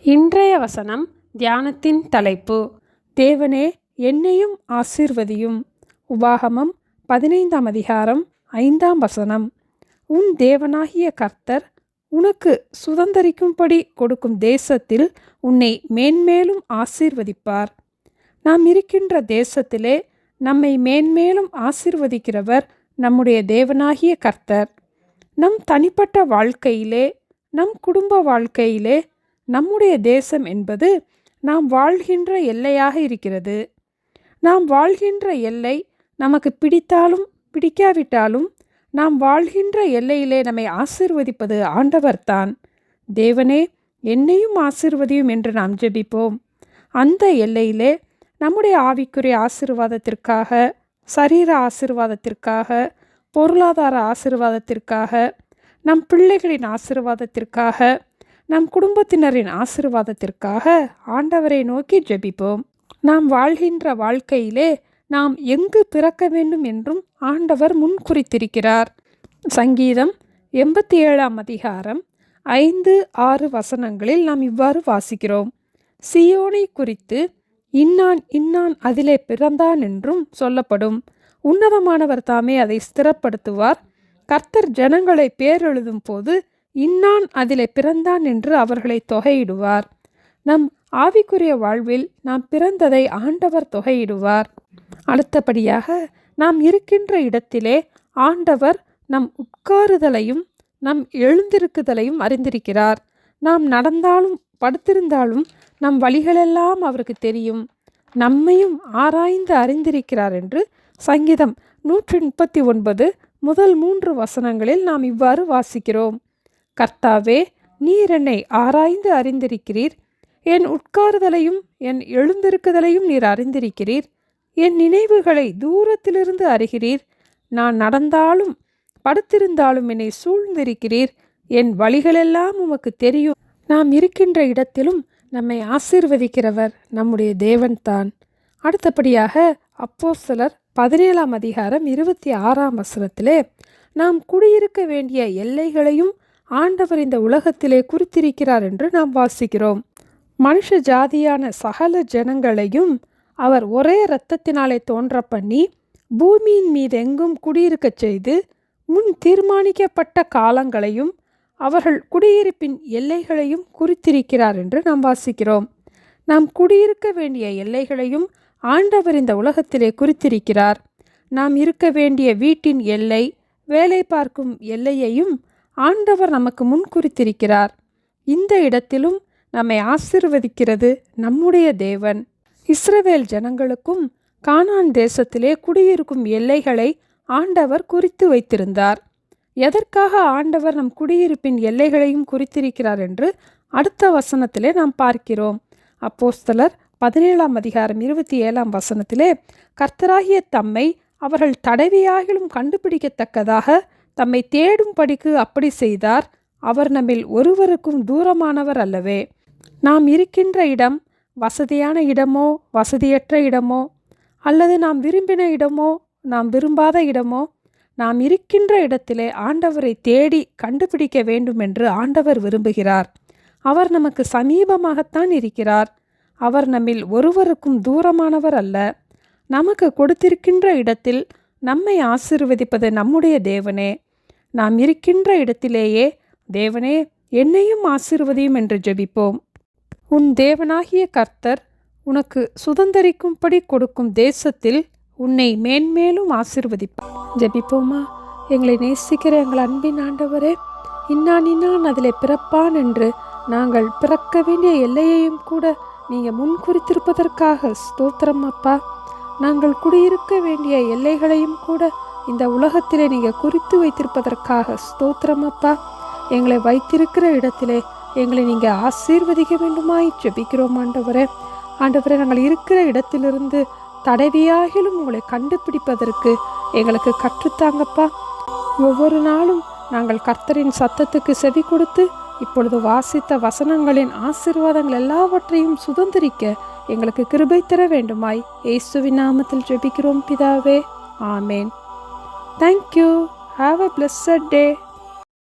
இன்றைய வசனம் தியானத்தின் தலைப்பு. தேவனே என்னையும் ஆசிர்வதியும். உபாகமம் பதினைந்தாம் அதிகாரம் ஐந்தாம் வசனம். உன் தேவனாகிய கர்த்தர் உனக்கு சுதந்தரிக்கும்படி கொடுக்கும் தேசத்தில் உன்னை மேன்மேலும் ஆசீர்வதிப்பார். நாம் இருக்கின்ற தேசத்திலே நம்மை மேன்மேலும் ஆசிர்வதிக்கிறவர் நம்முடைய தேவனாகிய கர்த்தர். நம் தனிப்பட்ட வாழ்க்கையிலே நம் குடும்ப வாழ்க்கையிலே நம்முடைய தேசம் என்பது நாம் வாழ்கின்ற எல்லையாக இருக்கிறது. நாம் வாழ்கின்ற எல்லை நமக்கு பிடித்தாலும் பிடிக்காவிட்டாலும் நாம் வாழ்கின்ற எல்லையிலே நம்மை ஆசிர்வதிப்பது ஆண்டவர்தான் தேவனே என்னையும் ஆசிர்வதியும் என்று நாம் ஜெபிப்போம். அந்த எல்லையிலே நம்முடைய ஆவிக்குரிய ஆசிர்வாதத்திற்காக சரீர ஆசிர்வாதத்திற்காக பொருளாதார ஆசிர்வாதத்திற்காக நம் பிள்ளைகளின் ஆசிர்வாதத்திற்காக நம் குடும்பத்தினரின் ஆசிர்வாதத்திற்காக ஆண்டவரை நோக்கி ஜெபிப்போம். நாம் வாழ்கின்ற வாழ்க்கையிலே நாம் எங்கு பிறக்க வேண்டும் என்றும் ஆண்டவர் முன் குறித்திருக்கிறார். சங்கீதம் எண்பத்தி ஏழாம் அதிகாரம் ஐந்து ஆறு வசனங்களில் நாம் இவ்வாறு வாசிக்கிறோம். சியோனை குறித்து இன்னான் இன்னான் அதிலே பிறந்தான் என்றும் சொல்லப்படும். உன்னதமானவர் தாமே அதை ஸ்திரப்படுத்துவார். கர்த்தர் ஜனங்களை பேரெழுதும் போது இன்னான் அதிலே பிறந்தான் என்று அவர்களை தொகையிடுவார். நம் ஆவிக்குரிய வாழ்வில் நாம் பிறந்ததை ஆண்டவர் தொகையிடுவார். அடுத்தபடியாக நாம் இருக்கின்ற இடத்திலே ஆண்டவர் நம் உட்காருதலையும் நம் எழுந்திருக்குதலையும் அறிந்திருக்கிறார். நாம் நடந்தாலும் படுத்திருந்தாலும் நம் வழிகளெல்லாம் அவருக்கு தெரியும். நம்மையும் ஆராய்ந்து அறிந்திருக்கிறார் என்று சங்கீதம் நூற்றி முப்பத்தி ஒன்பது முதல் மூன்று வசனங்களில் நாம் இவ்வாறு வாசிக்கிறோம். கர்த்தாவே நீர் என்னை ஆராய்ந்து அறிந்திருக்கிறீர். என் உட்காருதலையும் என் எழுந்திருக்குதலையும் நீர் அறிந்திருக்கிறீர். என் நினைவுகளை தூரத்திலிருந்து அறிகிறீர். நான் நடந்தாலும் படுத்திருந்தாலும் என்னை சூழ்ந்திருக்கிறீர். என் வழிகளெல்லாம் உமக்கு தெரியும். நாம் இருக்கின்ற இடத்திலும் நம்மை ஆசீர்வதிக்கிறவர் நம்முடைய தேவன்தான். அடுத்தபடியாக அப்போ சிலர் பதினேழாம் அதிகாரம் இருபத்தி ஆறாம் வசனத்திலே நாம் குடியிருக்க வேண்டிய எல்லைகளையும் ஆண்டவர் இந்த உலகத்திலே குறித்திருக்கிறார் என்று நாம் வாசிக்கிறோம். மனுஷ ஜாதியான சகல ஜனங்களையும் அவர் ஒரே இரத்தத்தினாலே தோன்ற பண்ணி பூமியின் மீது எங்கும் குடியிருக்கச் செய்து முன் தீர்மானிக்கப்பட்ட காலங்களையும் அவர்கள் குடியிருப்பின் எல்லைகளையும் குறித்திருக்கிறார் என்று நாம் வாசிக்கிறோம். நாம் குடியிருக்க வேண்டிய எல்லைகளையும் ஆண்டவர் இந்த உலகத்திலே குறித்திருக்கிறார். நாம் இருக்க வேண்டிய வீட்டின் எல்லை வேலை பார்க்கும் எல்லையையும் ஆண்டவர் நமக்கு முன் குறித்திருக்கிறார். இந்த இடத்திலும் நம்மை ஆசிர்வதிக்கிறது நம்முடைய தேவன். இஸ்ரவேல் ஜனங்களுக்கும் கானான் தேசத்திலே குடியிருக்கும் எல்லைகளை ஆண்டவர் குறித்து வைத்திருந்தார். எதற்காக ஆண்டவர் நம் குடியிருப்பின் எல்லைகளையும் குறித்திருக்கிறார் என்று அடுத்த வசனத்திலே நாம் பார்க்கிறோம். அப்போஸ்தலர் பதினேழாம் அதிகாரம் இருபத்தி ஏழாம் வசனத்திலே கர்த்தராகிய தம்மை அவர்கள் தடவியாகிலும் கண்டுபிடிக்கத்தக்கதாக தம்மை தேடும்படிக்கு அப்படி செய்தார். அவர் நம்மில் ஒருவருக்கும் தூரமானவர் அல்லவே. நாம் இருக்கின்ற இடம் வசதியான இடமோ வசதியற்ற இடமோ அல்லது நாம் விரும்பின இடமோ நாம் விரும்பாத இடமோ நாம் இருக்கின்ற இடத்திலே ஆண்டவரை தேடி கண்டுபிடிக்க வேண்டும் என்று ஆண்டவர் விரும்புகிறார். அவர் நமக்கு சமீபமாகத்தான் இருக்கிறார். அவர் நம்மில் ஒருவருக்கும் தூரமானவர் அல்ல. நமக்கு கொடுத்திருக்கின்ற இடத்தில் நம்மை ஆசிர்வதிப்பது நம்முடைய தேவனே. நாம் இருக்கின்ற இடத்திலேயே தேவனே என்னையும் ஆசிர்வதியும் என்று ஜெபிப்போம். உன் தேவனாகிய கர்த்தர் உனக்கு சுதந்தரிக்கும்படி கொடுக்கும் தேசத்தில் உன்னை மேன்மேலும் ஆசிர்வதிப்பார். ஜெபிப்போமா? எங்களை நேசிக்கிற எங்கள் அன்பின் ஆண்டவரே இன்னான் இன்னான் அதில் பிறப்பான் என்று நாங்கள் பிறக்க வேண்டிய எல்லையையும் கூட நீங்கள் முன் குறித்திருப்பதற்காக ஸ்தோத்திரம் அப்பா. நாங்கள் குடியிருக்க வேண்டிய எல்லைகளையும் கூட இந்த உலகத்திலே நீங்கள் குறித்து வைத்திருப்பதற்காக ஸ்தோத்திரம் அப்பா. எங்களை வைத்திருக்கிற இடத்திலே எங்களை நீங்கள் ஆசீர்வதிக்க வேண்டுமாய் ஜெபிக்கிறோம் ஆண்டவரே. ஆண்டவரே நாங்கள் இருக்கிற இடத்திலிருந்து தடவியாகிலும் உங்களை கண்டுபிடிப்பதற்கு எங்களுக்கு கற்றுத்தாங்கப்பா. ஒவ்வொரு நாளும் நாங்கள் கர்த்தரின் சத்தத்துக்கு செவி கொடுத்து இப்பொழுது வாசித்த வசனங்களின் ஆசீர்வாதங்கள் எல்லாவற்றையும் சுதந்திரிக்க எங்களுக்கு கிருபை தர வேண்டுமாய் இயேசுவின் நாமத்தில் ஜெபிக்கிறோம் பிதாவே. ஆமேன். Thank you have a blessed day